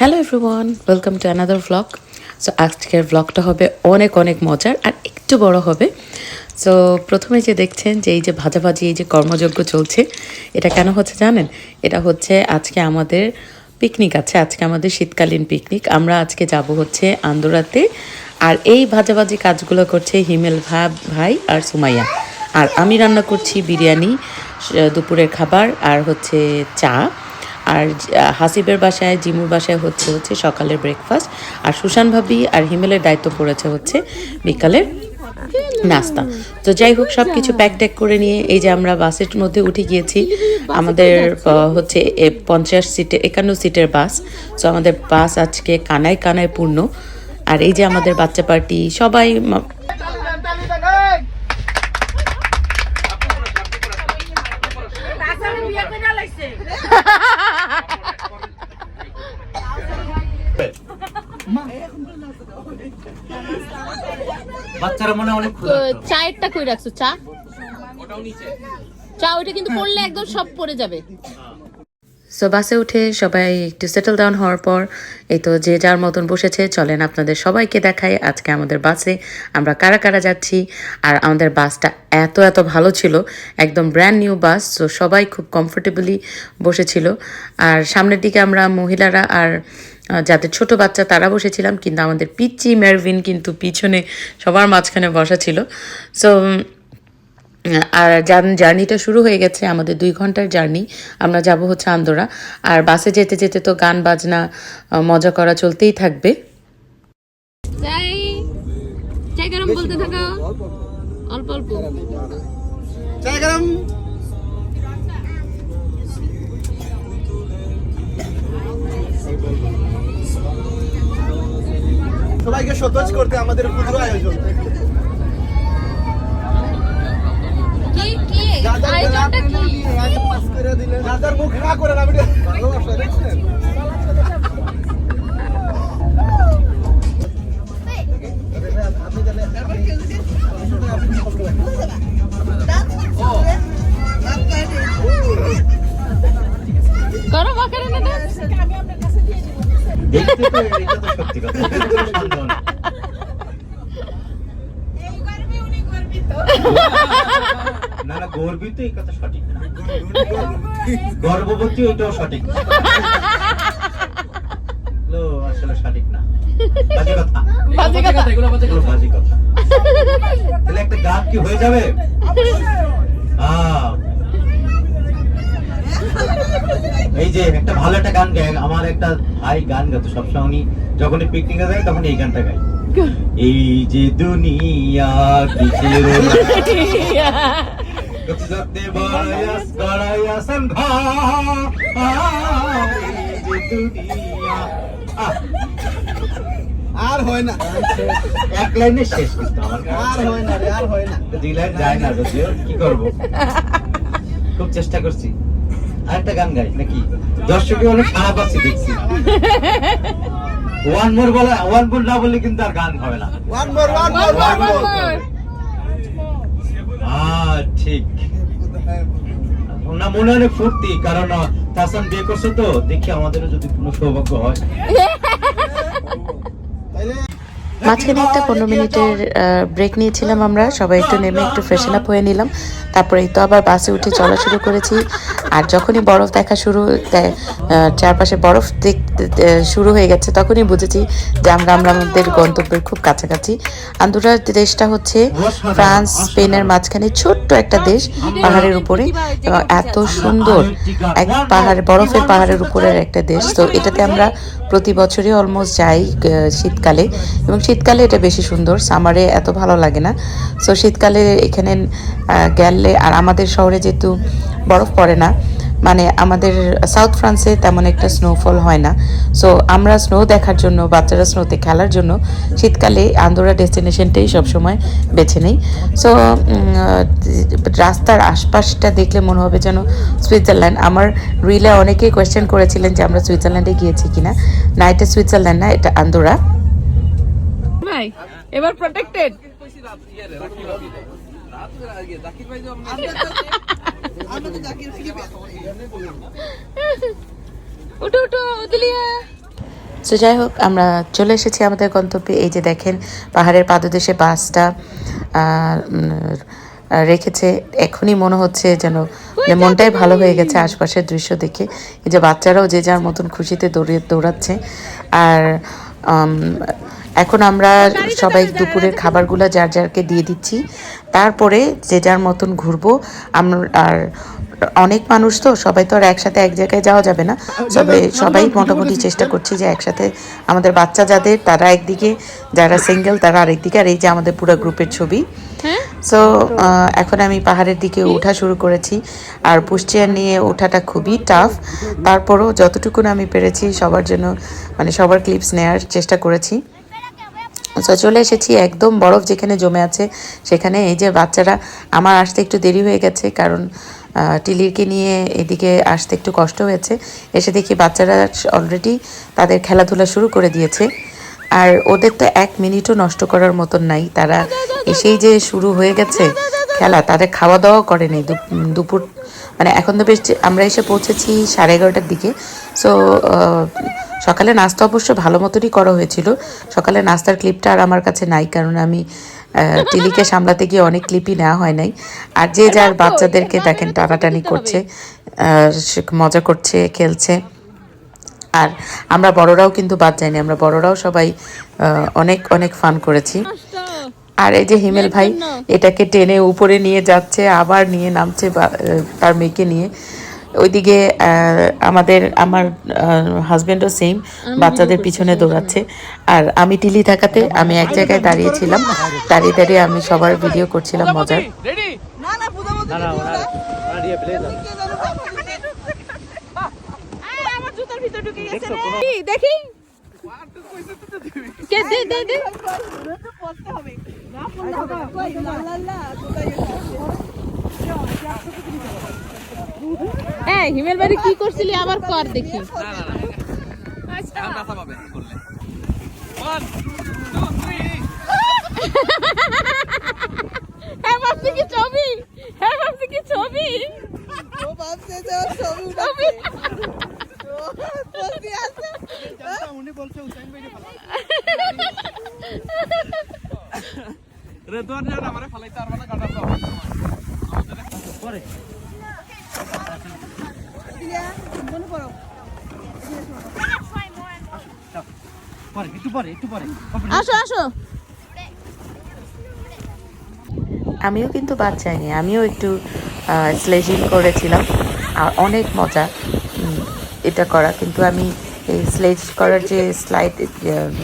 Hello everyone welcome to another vlog so আজকের ভ্লগটা হবে অনেক অনেক মজার আর একটু বড় হবে। সো প্রথমে যে দেখছেন যে এই যে ভাজাভাজি, এই যে কর্মযজ্ঞ চলছে, এটা কেন হচ্ছে জানেন? এটা হচ্ছে আজকে আমাদের পিকনিক আছে, আজকে আমাদের শীতকালীন পিকনিক আমরা আজকে যাব হচ্ছে আন্দোরাতে, আর এই ভাজাভাজি কাজগুলো করছে হিমেল ভা ভাই আর সুমাইয়া। আর আমি রান্না করছি বিরিয়ানি দুপুরের খাবার আর হচ্ছে চা। আর হাসিবের বাসায়, জিমুর বাসায় হচ্ছে হচ্ছে সকালের ব্রেকফাস্ট আর সুশান ভাবি আর হিমেলের দায়িত্ব পড়েছে হচ্ছে বিকালের নাস্তা। তো যাই হোক সব কিছু প্যাক ট্যাক করে নিয়ে এই যে আমরা বাসের মধ্যে উঠে গিয়েছি, আমাদের হচ্ছে পঞ্চাশ সিটে একান্ন সিটের বাস সো আমাদের বাস আজকে কানায় কানায় পূর্ণ। আর এই যে আমাদের বাচ্চা পার্টি সবাই বাচ্চারা মনে অনেক চায়েরটা কই রাখছো? চা? চা ওইটা কিন্তু পড়লে একদম সব পড়ে যাবে। সো বাসে উঠে সবাই একটু সেটেল ডাউন হওয়ার পর এই তো যে যার মতন বসেছে চলেন আপনাদের সবাইকে দেখাই আজকে আমাদের বাসে। আমরা কারা কারা যাচ্ছি আর আমাদের বাসটা এত এত ভালো ছিল একদম ব্র্যান্ড নিউ বাস সো সবাই খুব কমফোর্টেবলি বসেছিল। আর সামনের দিকে আমরা মহিলারা আর যাদের ছোট বাচ্চা তারা বসেছিলাম কিন্তু আমাদের পিচ্চি মেরভিন কিন্তু পিছনে সবার মাঝখানে বসা ছিল। সো আর জার্ন- জার্নিটা শুরু হয়ে গেছে আমাদের দুই ঘণ্টার জার্নি। আমরা যাব হচ্ছে আন্দোরা। আর বাসে যেতে যেতে তো গান বাজনা মজা করা চলতেই থাকবে। বলতে থাকো। অল্প অল্প। সবাইকে সতেজ করতে আমাদের ক্ষুদ্র আয়োজন। মুখ করে না ভিডিও ভালোবাসা দেখছেন করো বাকারে না দেখতে তো এটা তো সত্যি কথা এটা তো কোনো সন্দেহ নেই। না না গর্বিত এই কথা সঠিক না। গর্ভবতী ওইটাও সঠিক আসলে সঠিক না। বাজে কথা। বাজে কথা। এগুলো বাজে কথা। তাহলে একটা গান কি হয়ে যাবে? আহ। এই যে একটা ভালো একটা গান গায় আমার একটা ভাই গান গাতো সবসময় উনি যখনই পিকনিকে যায় তখন এই গানটা গায়। এই যে দুনিয়া কিসের এই যে দুনিয়া। আর হয় না। এক লাইনে শেষ আমার আর হয় না আর হয় না। দুই লাইন যায় না যদিও। কি করব? খুব চেষ্টা করছি। আরেকটা গান গাই নাকি? দর্শকে অনেক খারাপ আছে দেখছি। ওয়ান মোর বলা ওয়ান মোর না বললে কিন্তু আর গান হবে না। One more one more one more ah ঠিক। না মনে অনেক ফুর্তি কারণ তাসান বিয়ে করছে তো দেখি আমাদেরও যদি কোনো সৌভাগ্য হয়। তাইলে মাঝখানে একটা পনেরো মিনিটের ব্রেক নিয়েছিলাম আমরা। সবাই একটু নেমে একটু ফ্রেশন আপ হয়ে নিলাম। তারপরে তো আবার বাসে উঠে চলা শুরু করেছি। আর যখনই বরফ দেখা শুরু চারপাশে বরফ দেখতে শুরু হয়ে গেছে, তখনই বুঝেছি যে আমরা আমরা আমাদের গন্তব্যের খুব কাছাকাছি। আন্দোরা দেশটা হচ্ছে ফ্রান্স, স্পেনের মাঝখানে ছোট্ট একটা দেশ পাহাড়ের উপরে। এবং এত সুন্দর এক পাহাড়, বরফের পাহাড়ের উপরের একটা দেশ। তো এটাতে আমরা প্রতি বছরই অলমোস্ট যাই শীতকালে। এবং শীতকালে এটা বেশি সুন্দর, সামারে এত ভালো লাগে না। সো শীতকালে এখানে গেলে, আর আমাদের শহরে যেহেতু বরফ পড়ে না মানে আমাদের সাউথ ফ্রান্সে তেমন একটা স্নোফল হয় না। সো আমরা স্নো দেখার জন্য, বাচ্চারা স্নোতে খেলার জন্য, শীতকালে আন্দোরা ডেস্টিনেশনটাই সবসময় বেছে নেই। সো রাস্তার আশপাশটা দেখলে মনে হবে যেন সুইজারল্যান্ড আমার রিলে অনেকেই কোয়েশ্চেন করেছিলেন যে আমরা সুইজারল্যান্ডে গিয়েছি কিনা। না, এটা সুইজারল্যান্ড না, এটা আন্দোরা ভাই? এবার প্রোটেক্টেড উঠো উঠো যাই হোক আমরা চলে এসেছি আমাদের গন্তব্যে। এই যে দেখেন পাহাড়ের পাদদেশে বাসটা রেখেছে। এখনই মনে হচ্ছে যেন মানে মনটাই ভালো হয়ে গেছে আশপাশের দৃশ্য দেখে। এই যে বাচ্চারাও যে যার মতন খুশিতে দৌড়িয়ে দৌড়াচ্ছে। আর এখন আমরা সবাই দুপুরের খাবারগুলো যার যারকে দিয়ে দিচ্ছি। তারপরে যে যার মতন ঘুরবো আমরা আর অনেক মানুষ তো সবাই তো আর একসাথে এক জায়গায় যাওয়া যাবে না। তবে সবাই মোটামুটি চেষ্টা করছি যে একসাথে আমাদের বাচ্চা যাদের তারা একদিকে যারা সিঙ্গেল তারা আরেকদিকে আর এই যে আমাদের পুরো গ্রুপের ছবি। সো এখন আমি পাহাড়ের দিকে ওঠা শুরু করেছি। আর পুষ্টিয়ার নিয়ে ওঠাটা খুবই টাফ তারপরও যতটুকু আমি পেরেছি সবার জন্য মানে সবার ক্লিপস নেওয়ার চেষ্টা করেছি। তো চলে এসেছি একদম বরফ যেখানে জমে আছে, সেখানে এই যে বাচ্চারা আমার আসতে একটু দেরি হয়ে গেছে, কারণ টিলিরকে নিয়ে এদিকে আসতে একটু কষ্ট হয়েছে। এসে দেখি বাচ্চারা অলরেডি তাদের খেলাধুলা শুরু করে দিয়েছে। আর ওদের তো এক মিনিটও নষ্ট করার মতন নাই, তারা এসেই যে শুরু হয়ে গেছে খেলা, তাদের খাওয়া দাওয়া করেনি। দুপ- দুপুর মানে এখন তো বেশ আমরা এসে পৌঁছেছি সাড়ে এগারোটার দিকে। সো সকালে নাস্তা অবশ্য ভালো মতনই করা হয়েছিল। সকালে নাস্তার ক্লিপটা আর আমার কাছে নাই কারণ আমি টিলিকে সামলাতে গিয়ে অনেক ক্লিপই নেওয়া হয় নাই। আর যে যার বাচ্চাদেরকে দেখেন টানাটানি করছে মজা করছে খেলছে। আর আমরা বড়রাও কিন্তু বাদ যাইনি আমরা বড়রাও সবাই অনেক অনেক ফান করেছি। আর এই যে হিমেল ভাই এটাকে টেনে উপরে নিয়ে যাচ্ছে আবার নিয়ে নামছে বা- তার মেয়েকে নিয়ে। ওইদিকে আমাদের আমার হাজবেন্ডও সেম বাচ্চাদের পিছনে দৌড়াচ্ছে। আর আমি টিলি থাকাতে আমি এক জায়গায় দাঁড়িয়েছিলাম। দাঁড়িয়ে দাঁড়িয়ে আমি সবার ভিডিও করছিলাম মজার। দেখি। কে দে দে দে। এই হিমেল বাড়ি কি করছিলি? আবার কর দেখি। হ্যাঁ ভাবছি কি ছবি হ্যাঁ ভাবছি কি ছবি ছবি একটু পরে একটু পরে আসো আসো। আমিও কিন্তু বাদ চাইনি আমিও একটু স্লেজিং করেছিলাম। আর অনেক মজা এটা করা কিন্তু আমি এই স্লেজ করার যে স্লাইড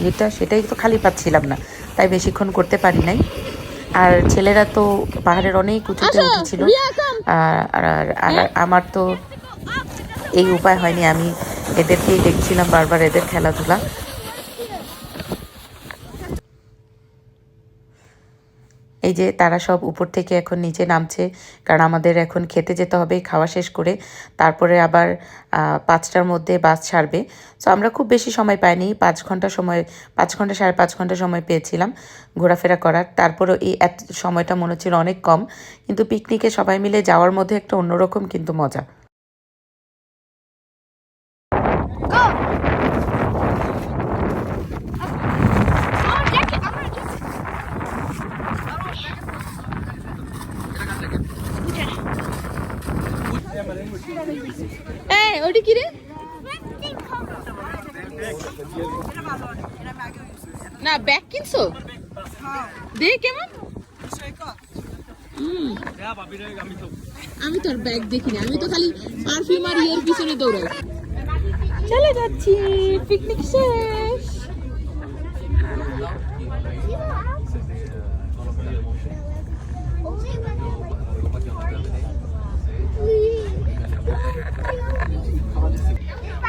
ইয়েটা সেটাই তো খালি পাচ্ছিলাম না। তাই বেশিক্ষণ করতে পারি নাই। আর ছেলেরা তো পাহাড়ের অনেক উঁচুতে উঠেছিল. আর আর আর আমার তো এই উপায় হয়নি। আমি এদেরকেই দেখছিলাম বারবার এদের খেলাধুলা। এই যে তারা সব উপর থেকে এখন নিচে নামছে, কারণ আমাদের এখন খেতে যেতে হবে, খাওয়া শেষ করে তারপরে আবার পাঁচটার মধ্যে বাস ছাড়বে। সো আমরা খুব বেশি সময় পাইনি, পাঁচ ঘণ্টা সময়, পাঁচ ঘণ্টা, সাড়ে পাঁচ ঘণ্টা সময় পেয়েছিলাম ঘোরাফেরা করার। তারপরেও এই এত সময়টা মনে হচ্ছিল অনেক কম, কিন্তু পিকনিকে সবাই মিলে যাওয়ার মধ্যে একটা অন্যরকম কিন্তু মজা এই ওটি কি রে না ব্যাগ কিনছো? দে কেমন? আমি আমি আর ব্যাগ দেখিনি আমি তো খালি পারফিউম আর ইয়ের পিছনে দৌড়াই। চলে যাচ্ছি পিকনিক শেষ।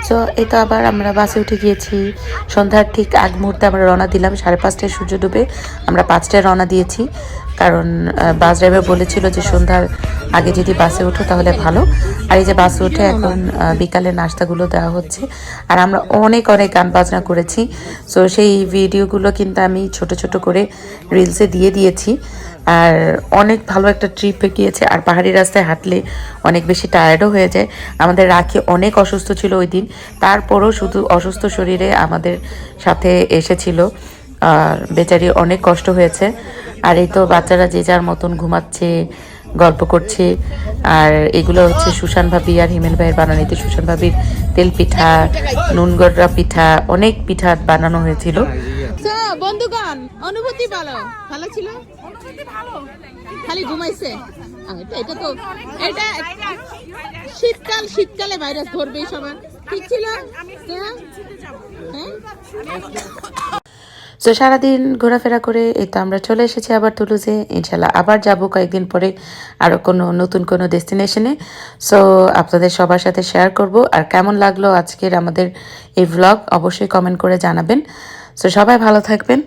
সো এই তো আবার আমরা বাসে উঠে গিয়েছি। সন্ধ্যার ঠিক আগ মুহূর্তে আমরা রওনা দিলাম, সাড়ে পাঁচটায় সূর্য ডুবে আমরা পাঁচটায় রওনা দিয়েছি। কারণ বাস ড্রাইভার বলেছিল যে সন্ধ্যার আগে যদি বাসে ওঠো তাহলে ভালো। আর এই যে বাসে উঠে এখন বিকালে নাস্তাগুলো দেওয়া হচ্ছে। আর আমরা অনেক অনেক গান বাজনা করেছি। সো সেই ভিডিওগুলো কিন্তু আমি ছোট ছোট করে রিলসে দিয়ে দিয়েছি। আর অনেক ভালো একটা ট্রিপে গিয়েছে আর পাহাড়ি রাস্তায় হাঁটলে অনেক বেশি টায়ার্ডও হয়ে যায়। আমাদের রাখি অনেক অসুস্থ ছিল ওই দিন। তারপরও শুধু অসুস্থ শরীরে আমাদের সাথে এসেছিল। আর বেচারি অনেক কষ্ট হয়েছে। আর এই তো বাচ্চারা যে যার মতন ঘুমাচ্ছে, গল্প করছে, আর এগুলো হচ্ছে সুশান ভাবি আর হিমেল ভাইয়ের বানানিতে। সুশান ভাবির তেল পিঠা নুনগড়া পিঠা, অনেক পিঠা বানানো হয়েছিল। বন্ধুগণ, অনুভূতি ভালো ভালো ছিল? খালি ঘুমাইছে? এটা তো এটা শীতকাল, শীতকালে ভাইরাস ধরবে সবার। ঠিক ছিল? হ্যাঁ? হ্যাঁ? সো সারাদিন ঘোরাফেরা করে এই তো আমরা চলে এসেছি আবার তুলুজে। ইনশাল্লাহ আবার যাব কয়েকদিন পরে আরও কোনো নতুন কোনো ডেস্টিনেশনে। সো আপনাদের সবার সাথে শেয়ার করব। আর কেমন লাগল আজকের আমাদের এই ভ্লগ অবশ্যই কমেন্ট করে জানাবেন। সো সবাই ভালো থাকবেন।